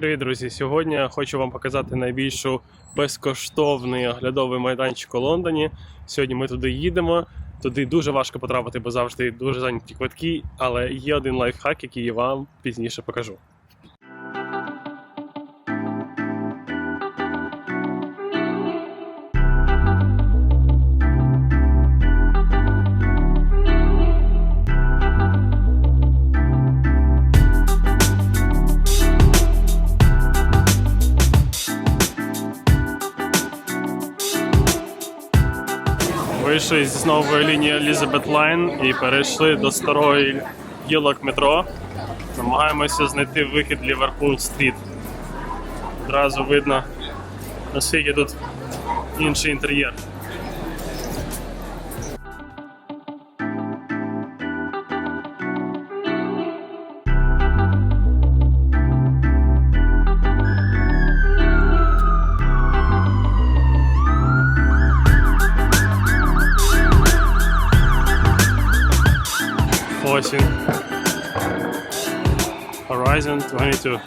Привіт, друзі! Сьогодні я хочу вам показати найбільшу безкоштовний оглядовий майданчик у Лондоні. Сьогодні ми туди їдемо. Туди дуже важко потрапити, бо завжди дуже зайняті квитки. Але є один лайфхак, який я вам пізніше покажу. Вийшли з нової лінії Elizabeth Line і перейшли до старої гілок метро. Намагаємося знайти вихід Ліверпуль стріт. Одразу видно, наскільки тут інший інтер'єр. Він. Horizon 22.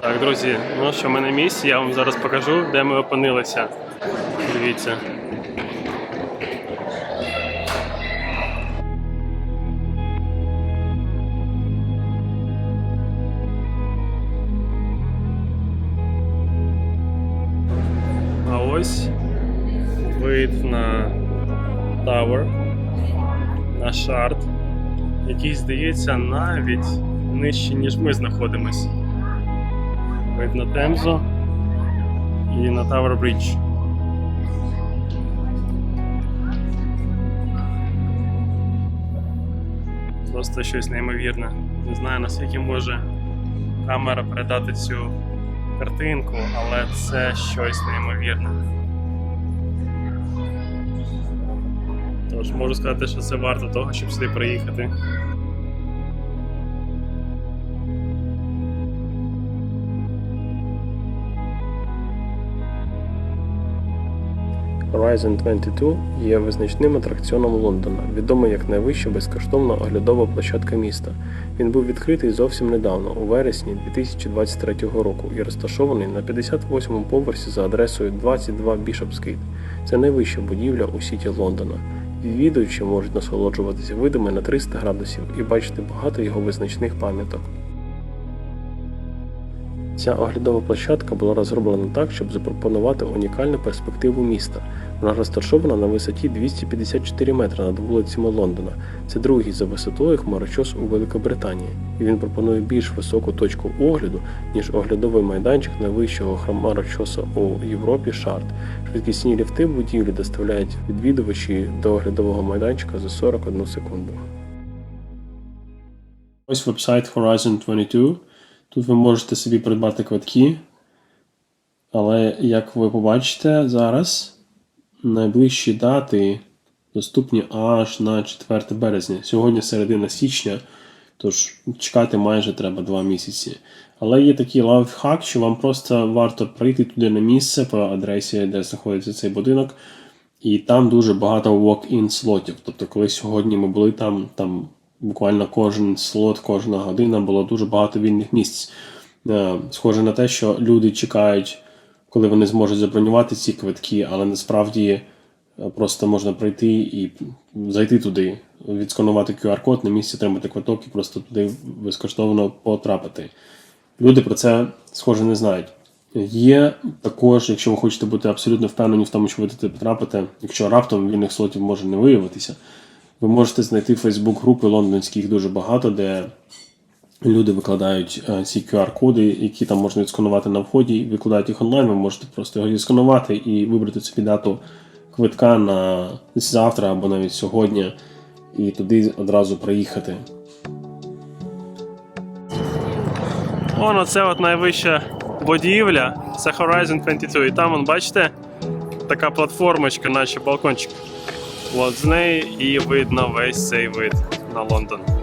Так, друзі, ну що ми на місці, я вам зараз покажу, де ми опинилися. Дивіться. Ось вид на Tower, на шарт, який здається навіть нижче, ніж ми знаходимось. Вид на Темзу і на Tower Bridge. Просто щось неймовірне. Не знаю наскільки може камера передати цю картинку, але це щось неймовірне. Тож можу сказати, що це варто того, щоб сюди приїхати. Horizon 22 є визначним атракціоном Лондона, відомий як найвища безкоштовна оглядова площадка міста. Він був відкритий зовсім недавно, у вересні 2023 року, і розташований на 58-му поверсі за адресою 22 Bishopsgate. Це найвища будівля у сіті Лондона. Відвідувачі можуть насолоджуватися видами на 300 градусів і бачити багато його визначних пам'яток. Ця оглядова площадка була розроблена так, щоб запропонувати унікальну перспективу міста. Вона розташована на висоті 254 метри над вулицями Лондона. Це другий за висотою хмарочос у Великобританії, і він пропонує більш високу точку огляду, ніж оглядовий майданчик найвищого хмарочоса у Європі Шарт. Швидкісні ліфти в будівлі доставляють відвідувачі до оглядового майданчика за 41 секунду. Ось вебсайт Horizon 22. Тут ви можете собі придбати квитки. Але як ви побачите зараз, найближчі дати доступні аж на 4 березня. Сьогодні середина січня, тож чекати майже треба 2 місяці. Але є такий лайфхак, що вам просто варто прийти туди на місце по адресі, де знаходиться цей будинок. І там дуже багато walk-in слотів. Тобто, коли сьогодні ми були там, там буквально кожен слот, кожна година було дуже багато вільних місць. Е, Схоже на те, що люди чекають, коли вони зможуть забронювати ці квитки, але насправді е, просто можна прийти і зайти туди, відсканувати QR-код, на місці отримати квиток і просто туди безкоштовно потрапити. Люди про це схоже не знають. Є також, якщо ви хочете бути абсолютно впевнені в тому, що ви туди потрапите, якщо раптом вільних слотів може не виявитися, ви можете знайти Facebook групи лондонські, їх дуже багато, де люди викладають е, ці QR-коди, які там можна відсканувати на вході, викладають їх онлайн. Ви можете просто його відсканувати і вибрати собі дату квитка на завтра або навіть сьогодні, і туди одразу приїхати. Воно це от найвища будівля, це Horizon 22. І там, вон, бачите, така платформочка, наче балкончик. От з неї і видно весь цей вид на Лондон.